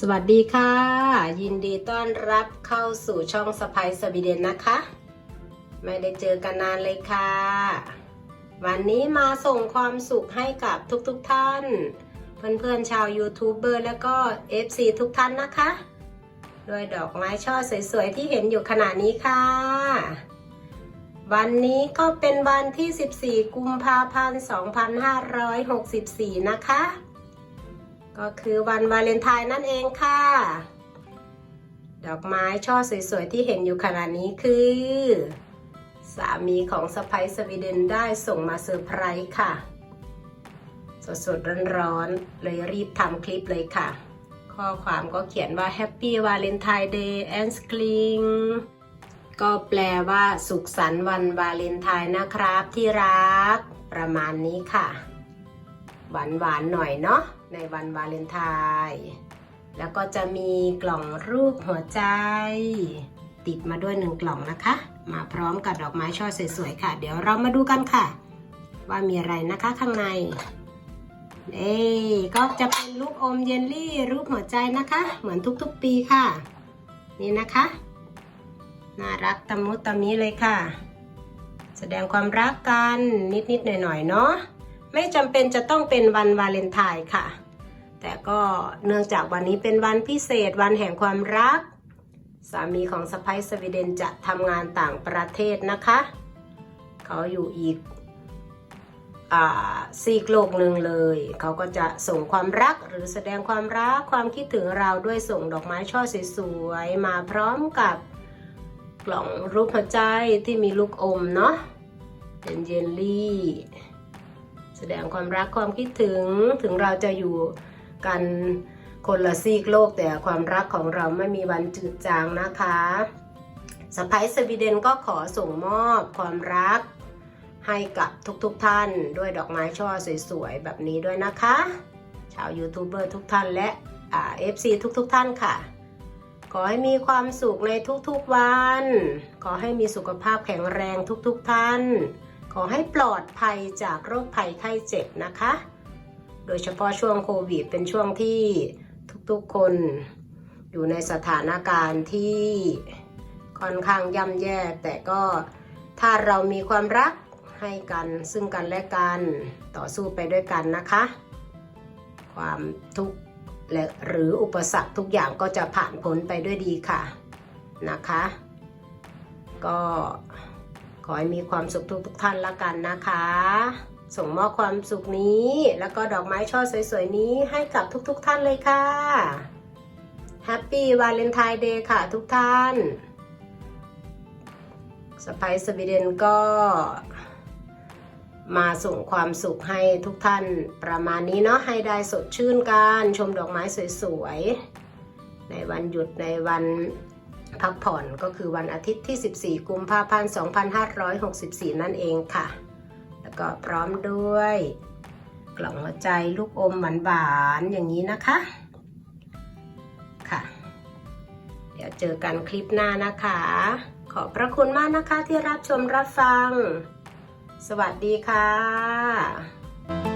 สวัสดีค่ะ ยินดีต้อนรับเข้าสู่ช่องสไปสวีเดนนะคะ ไม่ได้เจอกันนานเลยค่ะ วันนี้มาส่งความสุขให้กับทุกๆทท่าน เพื่อนๆชาวยูทูบเบอร์แล้วก็ FC ทุกท่านนะคะด้วยดอกไม้ช่อสวยๆที่เห็นอยู่ขณะนี้ค่ะ วันนี้ก็เป็นวันที่ 14 กุมภาพันธ์ 2564 นะคะ ก็คือวันวาเลนไทน์นั่นเองค่ะ ดอกไม้ช่อสวยๆ ที่เห็นอยู่ขณะนี้คือ สามีของสไปสวีเดนได้ส่งมาเซอร์ไพรส์ค่ะ สดๆ ร้อนๆ เลยรีบทำคลิปเลยค่ะ ข้อความก็เขียนว่า Happy Valentine Day and s k l i n g ก็แปลว่าสุขสันต์วันวาเลนไทน์นะครับที่รัก ประมาณนี้ค่ะ หวานหวานหน่อยเนาะในวันวาเลนไทน์แล้วก็จะมีกล่องรูปหัวใจ ติดมาด้วยหนึ่งกล่องนะคะ มาพร้อมกับดอกไม้ช่อสวยๆค่ะ เดี๋ยวเรามาดูกันค่ะ ว่ามีอะไรนะคะข้างในเอ้ก็จะเป็นลูกอมเยลลี่รูปหัวใจนะคะ เหมือนทุกๆปีค่ะ นี่นะคะ น่ารักตะมุตะมิเลยค่ะ แสดงความรักกันนิดๆหน่อยๆเนาะ ไม่จำเป็นจะต้องเป็นวันวาเลนไทน์ค่ะ แต่ก็เนื่องจากวันนี้เป็นวันพิเศษวันแห่งความรัก สามีของสไปซ์สวีเดนจะทำงานต่างประเทศนะคะ เขาอยู่อีกอ่าซีกโลกหนึ่งเลย เขาก็จะส่งความรักหรือแสดงความรักความคิดถึงเราด้วยส่งดอกไม้ช่อสวยๆมาพร้อมกับกล่องรูปหัวใจที่มีลูกอมเนาะเป็นเยลลี่ แสดงความรักความคิดถึงถึงเราจะอยู่กันคนละซีกโลกแต่ความรักของเราไม่มีวันจืดจางนะคะสไปซ์สวีเดนก็ขอส่งมอบความรักให้กับทุกๆทท่านด้วยดอกไม้ช่อสวยๆ แบบนี้ด้วยนะคะ ชาวยูทูบเบอร์ทุกท่านและเอ่า FC ทุกๆทท่านค่ะ ขอให้มีความสุขในทุกๆวัน ขอให้มีสุขภาพแข็งแรงทุกๆท่าน ขอให้ปลอดภัยจากโรคภัยไข้เจ็บนะคะ โดยเฉพาะช่วงโควิด เป็นช่วงที่ทุกๆคนอยู่ในสถานการณ์ที่ค่อนข้างย่ำแย่ แต่ก็ถ้าเรามีความรักให้กันซึ่งกันและกันต่อสู้ไปด้วยกันนะคะ ความทุกข์และหรืออุปสรรคทุกอย่างก็จะผ่านพ้นไปด้วยดีค่ะนะคะ ก็ ขอให้มีความสุขทุกทุกท่านละกันนะคะ ส่งมอบความสุขนี้ แล้วก็ดอกไม้ช่อสวยๆนี้ให้กับทุกๆทท่านเลยค่ะ Happy Valentine Day ค่ะทุกท่านสไปซ์สวีเดนก็มาส่งความสุขให้ทุกท่านประมาณนี้เนาะให้ได้สดชื่นกัน ชมดอกไม้สวยๆ ในวันหยุดในวัน พักผ่อนก็คือวันอาทิตย์ที่ 14 กุมภาพันธ์ 2564 นั่นเองค่ะ แล้วก็พร้อมด้วย กล่องหัวใจลูกอมหวานๆอย่างนี้นะคะค่ะ เดี๋ยวเจอกันคลิปหน้านะคะ ขอบพระคุณมากนะคะที่รับชมรับฟัง สวัสดีค่ะ